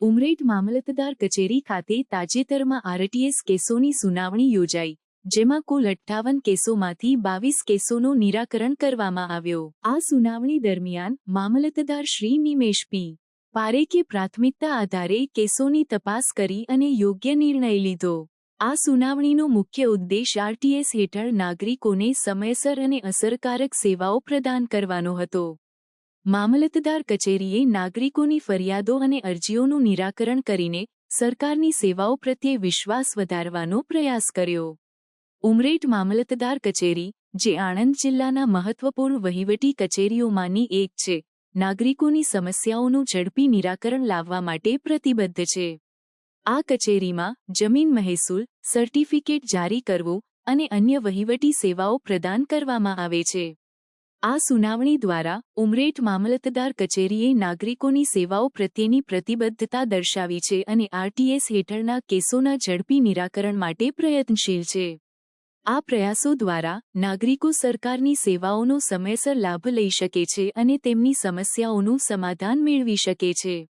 ઉમરેઠ મામલતદાર કચેરી ખાતે તાજેતરમાં આરટીએસ કેસોની સુનાવણી યોજાઈ, જેમાં કુલ અઠ્ઠાવન કેસોમાંથી બાવીસ કેસોનું નિરાકરણ કરવામાં આવ્યો. આ સુનાવણી દરમિયાન મામલતદાર શ્રી નિમેશ પી. પારેખે પ્રાથમિકતા આધારે કેસોની તપાસ કરી અને યોગ્ય નિર્ણય લીધો. આ સુનાવણીનો મુખ્ય ઉદ્દેશ આરટીએસ હેઠળ નાગરિકોને સમયસર અને અસરકારક સેવાઓ પ્રદાન કરવાનો હતો. મામલતદાર કચેરીએ નાગરિકોની ફરિયાદો અને અરજીઓનું નિરાકરણ કરીને સરકારની સેવાઓ પ્રત્યે વિશ્વાસ વધારવાનો પ્રયાસ કર્યો. ઉમરેઠ મામલતદાર કચેરી, જે આણંદ જિલ્લાના મહત્વપૂર્ણ વહીવટી કચેરીઓમાંની એક છે, નાગરિકોની સમસ્યાઓનું ઝડપી નિરાકરણ લાવવા માટે પ્રતિબદ્ધ છે. આ કચેરીમાં જમીન મહેસૂલ, સર્ટિફિકેટ જારી કરવું અને અન્ય વહીવટી સેવાઓ પ્રદાન કરવામાં આવે છે. આ સુનાવણી દ્વારા ઉમરેઠ મામલતદાર કચેરીએ નાગરિકોની સેવાઓ પ્રત્યેની પ્રતિબદ્ધતા દર્શાવી છે અને આરટીએસ હેઠળના કેસોના ઝડપી નિરાકરણ માટે પ્રયત્નશીલ છે. આ પ્રયાસો દ્વારા નાગરિકો સરકારની સેવાઓનો સમયસર લાભ લઈ શકે છે અને તેમની સમસ્યાઓનું સમાધાન મેળવી શકે છે.